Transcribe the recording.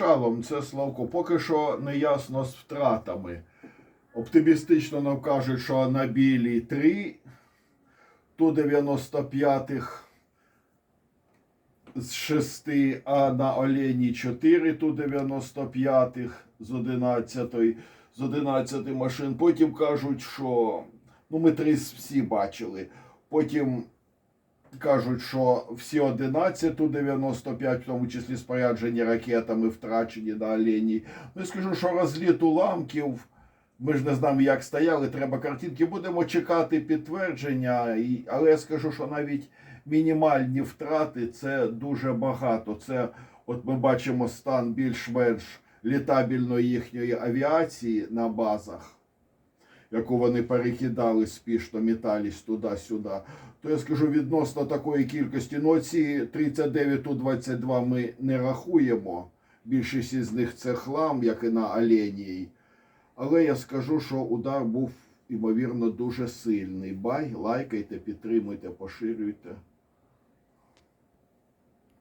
Шалом, це Славко. Поки що не ясно з втратами. Оптимістично нам кажуть, що на білій 3, ту 95-х з 6, а на Олені 4, ту 95-х з 11, з 11 машин. Потім кажуть, що ну ми три всі бачили. Потім кажуть, що всі 11 ту 95, в тому числі споряджені ракетами, втрачені на Олені. Ну, скажу, що розліт уламків. Ми ж не знаємо, як стояли, треба картинки. Будемо чекати підтвердження, але я скажу, що навіть мінімальні втрати це дуже багато. Це, от ми бачимо стан більш-менш літабельної їхньої авіації на базах, яку вони перекидали спішно, метались туди-сюди. То я скажу відносно такої кількості. Ну, ці 39 у 22 ми не рахуємо. Більшість із них це хлам, як і на Оленій. Але я скажу, що удар був, ймовірно, дуже сильний. Бай, лайкайте, підтримуйте, поширюйте.